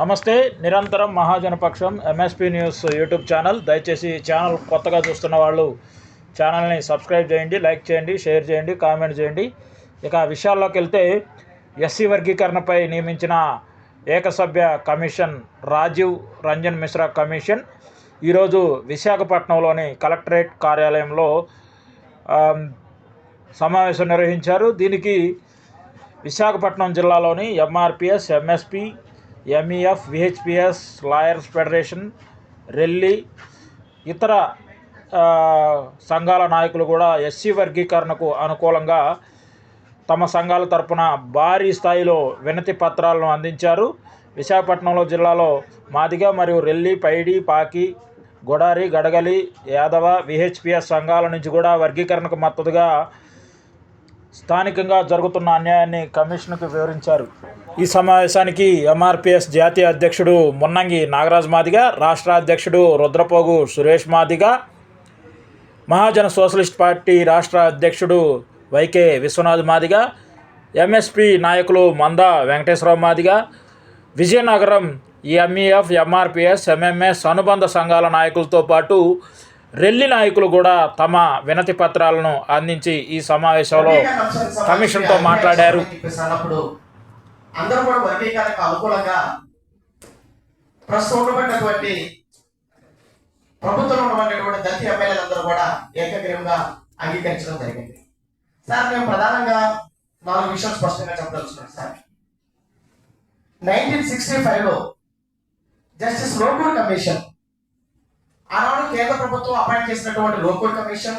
నమస్తే నిరంతరం మహాజనపక్షం ఎంఎస్పి న్యూస్ యూట్యూబ్ ఛానల్. దయచేసి ఛానల్ కొత్తగా చూస్తున్న వాళ్ళు ఛానల్ని సబ్స్క్రైబ్ చేయండి లైక్ చేయండి షేర్ చేయండి కామెంట్ చేయండి. ఇక విషయాల్లోకి వెళ్తే ఎస్సీ వర్గీకరణపై నియమించిన ఏకసభ్య కమిషన్ రాజీవ్ రంజన్ మిశ్రా కమిషన్ ఈరోజు విశాఖపట్నంలోని కలెక్టరేట్ కార్యాలయంలో సమావేశం నిర్వహించారు. దీనికి విశాఖపట్నం జిల్లాలోని MRPS MSP MEF VHPS lawyers federation Relli ఇతర సంఘాల నాయకులు కూడా ఎస్సీ వర్గీకరణకు అనుకూలంగా తమ సంఘాల తరపున భారీ స్థాయిలో వినతి పత్రాలను అందించారు. విశాఖపట్నంలో జిల్లాలో మాదిగ మరియు రెల్లి పైడి పాకి గొడారి గడగలి యాదవ విహెచ్పిఎస్ సంఘాల నుంచి కూడా వర్గీకరణకు మద్దతుగా స్థానికంగా జరుగుతున్న అన్యాయాన్ని కమిషన్కు వివరించారు. ఈ సమావేశానికి ఎంఆర్పిఎస్ జాతీయ అధ్యక్షుడు మున్నంగి నాగరాజ్ మాదిగ రాష్ట్ర అధ్యక్షుడు రుద్రపోగు సురేష్ మాదిగ మహాజన సోషలిస్ట్ పార్టీ రాష్ట్ర అధ్యక్షుడు వైకే విశ్వనాథ్ మాదిగ ఎంఎస్పి నాయకులు Manda Venkateswararao Madiga Vizianagaram MEF MRPS MMS అనుబంధ సంఘాల నాయకులతో పాటు రెల్లి నాయకులు కూడా తమ వినతి పత్రాలను అందించి ఈ సమావేశంలో కమిషన్తో మాట్లాడారు. అందరూ కూడా వర్గీకరణకు అనుకూలంగా ప్రస్తుతం ఉన్నటువంటి ప్రభుత్వంలో ఉన్నటువంటి దళిత ఎమ్మెల్యేలందరూ కూడా ఏకగ్రీవంగా అంగీకరించడం జరిగింది. సార్ మేము ప్రధానంగా నాలుగు విషయాలు స్పష్టంగా చెప్పదలుచుకున్నాం సార్. నైన్టీన్ సిక్స్టీ ఫైవ్లో జస్టిస్ లోకూర్ కమిషన్ కేంద్ర ప్రభుత్వం అపాయింట్ చేసినటువంటి లోకల్ కమిషన్